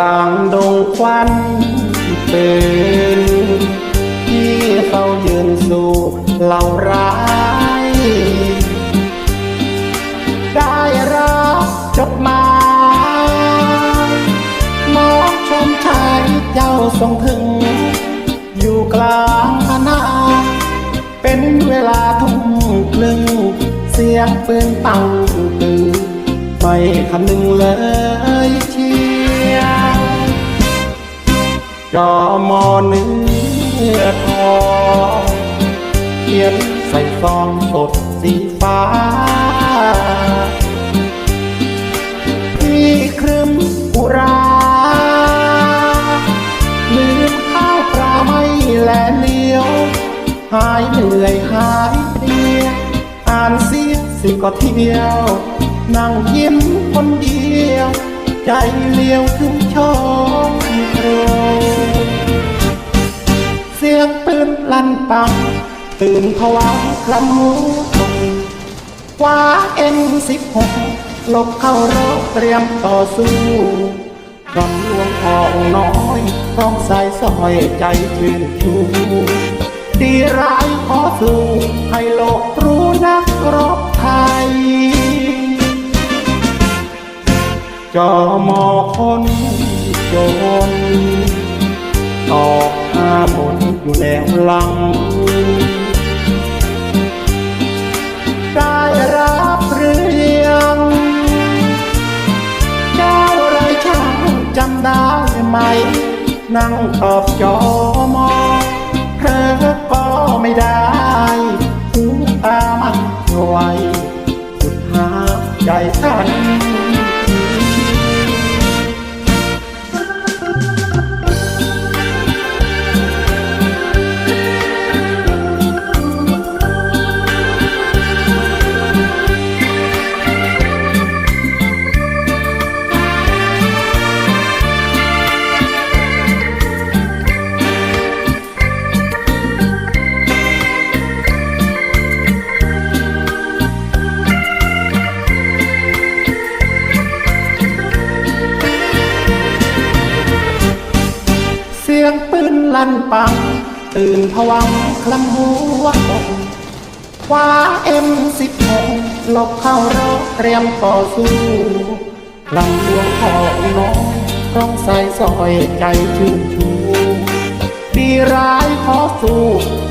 ลางดงควันตื่นที่เขายืนสู่เหล่าร้าย ได้รับจดหมายมองชมชายเจ้าทรงถึง อยู่กลางคณะเป็นเวลาทุ่มครึ่งเสียงปืนเป่าตือไม่คำนึงเลย จอมอเนื้อทองเขียนใส่ซองสดสีฟ้า ที่ครึมอุราลืมข้าวปลาไม่แลเลี้ยว หายเหนื่อยหายเพลียอ่านเสียสิก็เที่ยว นั่งยิ้มคนเดียว ใจเลี้ยวถึงชมโครงเสียงปืนลั่นปัง ตื่นผวาคลำหูตกคว้าเอ็มสิบหกลบเข้ารบเตรียมต่อสู้รำลวงทองน้อยร้องใสายสอยใจชื่นชูดีร้ายขอสู้ให้โลกรู้นักรบไทย จอมอคนจนตอกห้าบนอยู่แนวหลัง ได้รับหรือยังเจ้าไรช่างจำได้ไหม นั่งตอบจอมอเธอก็ไม่ได้หูตามันไหวสุดหาใจทัน ยงปืนลั่นปัง ตื่นผวังคลำหัวอกคว้าเอ็มสิบหกหลบเข้ารบเตรียมต่อสู้ลำดวงทองน้อยร้องใส่ซอยใจชื่นชูดีร้ายขอสู้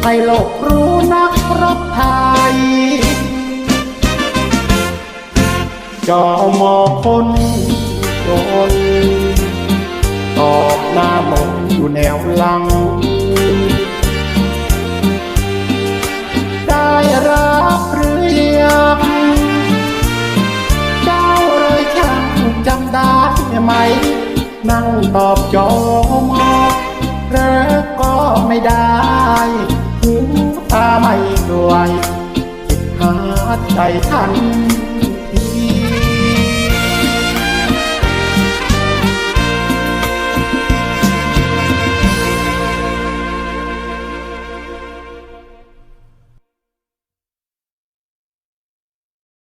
ให้โลกรู้นักรบไทยจอมอคนจน ตอกหน้ามนอยู่แนวหลัง ได้รับหรือยังเจ้าเลยช่างจำได้ไหม นั่งตอบจอมเรอก็ไม่ได้หูตาไม่ด้วยคิดหาใจทัน